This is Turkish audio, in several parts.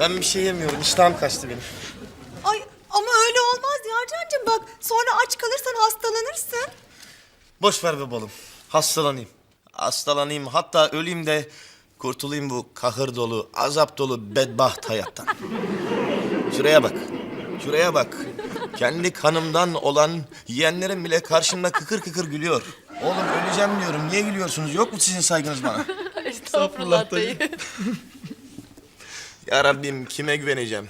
Ben bir şey yemiyorum. İştahım kaçtı benim. Ay ama öyle olmaz Yarcancığım bak sonra aç kalırsan hastalanırsın. Boş ver be balım. Hastalanayım. Hastalanayım hatta öleyim de kurtulayım bu kahır dolu, azap dolu bedbaht hayattan. Şuraya bak. Şuraya bak. Kendi kanımdan olan yeğenlerim bile karşımda kıkır kıkır gülüyor. Oğlum öleceğim diyorum. Niye gülüyorsunuz? Yok mu sizin saygınız bana? Estağfurullah dayı. Ya Rabbim kime güveneceğim?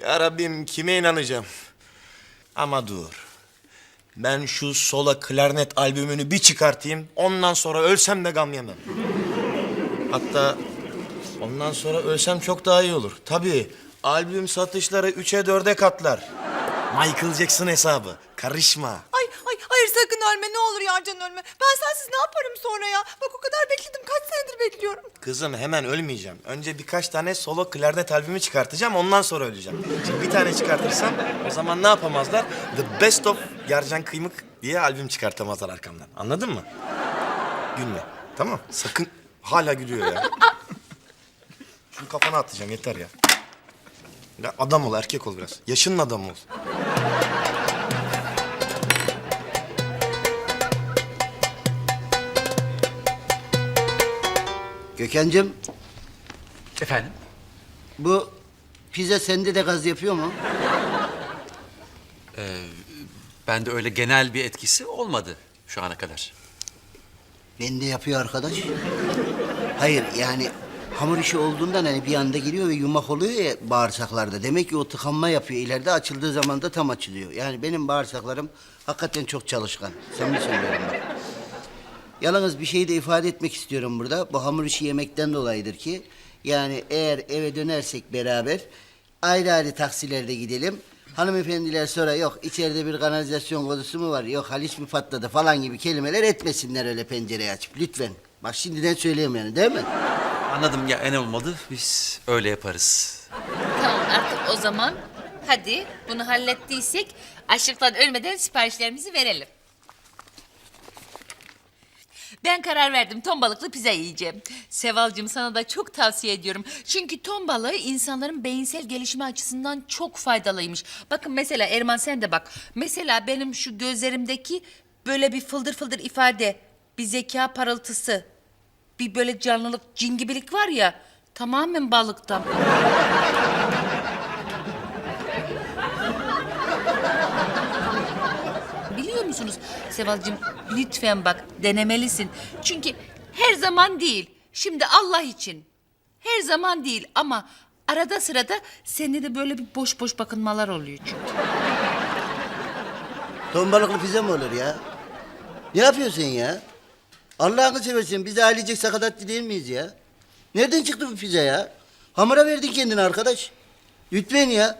Ya Rabbim kime inanacağım? Ama dur. Ben şu sola klarnet albümünü bir çıkartayım. Ondan sonra ölsem de gam yemem. Hatta ondan sonra ölsem çok daha iyi olur. Tabii albüm satışları üçe dörde katlar. Michael Jackson hesabı. Karışma. Ay ay hayır sakın ölme ne olur Yarcan ölme. Ben sensiz ne yaparım sonra ya? Bak o kadar bekledim kaç senedir bekliyorum. Kızım hemen ölmeyeceğim. Önce birkaç tane solo klarnet albümü çıkartacağım. Ondan sonra öleceğim. Şimdi bir tane çıkartırsam o zaman ne yapamazlar? The Best of Yarcan Kıymık diye albüm çıkartamazlar arkamdan. Anladın mı? Gülme. Tamam. Sakın. Hala gülüyor ya. Şunu kafana atacağım yeter ya. Ya adam ol, erkek ol biraz. Yaşının adamı ol. Gökhan'cığım Efendim? bu pizza sende de gaz yapıyor mu? Bende öyle genel bir etkisi olmadı şu ana kadar. Bende yapıyor arkadaş. Hayır yani hamur işi olduğundan hani bir anda giriyor ve yumak oluyor ya bağırsaklarda. Demek ki o tıkanma yapıyor ileride açıldığı zaman da tam açılıyor. Yani benim bağırsaklarım hakikaten çok çalışkan. Samimi söylüyorum bak. Yalnız bir şeyi de ifade etmek istiyorum burada. Bu hamur işi yemekten dolayıdır ki... ...yani eğer eve dönersek beraber... ...ayrı ayrı taksilerde gidelim. Hanımefendiler sonra yok içeride bir kanalizasyon kodusu mu var... ...yok Haliç mi patladı falan gibi kelimeler etmesinler öyle pencereyi açıp. Lütfen. Bak şimdiden söyleyeyim yani değil mi? Anladım ya en olmadı biz öyle yaparız. Tamam artık o zaman hadi bunu hallettiysek açlıktan ölmeden siparişlerimizi verelim. Ben karar verdim ton balıklı pizza yiyeceğim. Sevalcığım sana da çok tavsiye ediyorum. Çünkü ton balığı insanların beyinsel gelişimi açısından çok faydalıymış. Bakın mesela Erman sen de bak. Mesela benim şu gözlerimdeki böyle bir fıldır fıldır ifade, bir zeka parıltısı, bir böyle canlılık, cin gibilik var ya tamamen balıktan. Biliyor musunuz Sevalcığım lütfen bak denemelisin. Çünkü her zaman değil. Şimdi Allah için. Her zaman değil ama arada sırada sende de böyle bir boş boş bakınmalar oluyor çünkü. Ton balıklı pizza mı olur ya? Ne yapıyorsun ya? Allah'ını seversen biz ailecek sakatatçı değil miyiz ya? Nereden çıktı bu pizza ya? Hamura verdin kendini arkadaş. Lütfen ya.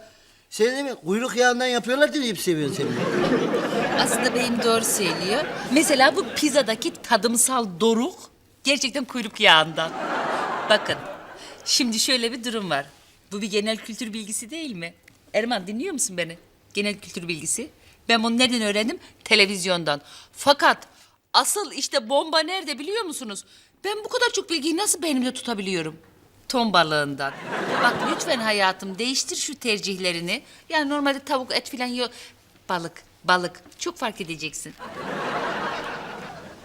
Sen de mi kuyruk yağından yapıyorlar diye hep seviyorsun sen. bunu. Aslında benim doğru söylüyor. Mesela bu pizzadaki tadımsal doruk gerçekten kuyruk yağından. Bakın şimdi şöyle bir durum var. Bu bir genel kültür bilgisi değil mi? Erman dinliyor musun beni? Genel kültür bilgisi. Ben bunu nereden öğrendim? Televizyondan. Fakat asıl işte bomba nerede biliyor musunuz? Ben bu kadar çok bilgiyi nasıl beynimde tutabiliyorum? Ton balığından. Bak lütfen hayatım değiştir şu tercihlerini. Yani normalde tavuk et falan yok. Balık, balık. Çok fark edeceksin.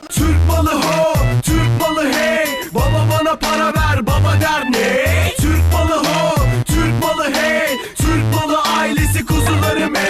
Türk malı ho, Türk malı hey Baba bana para ver,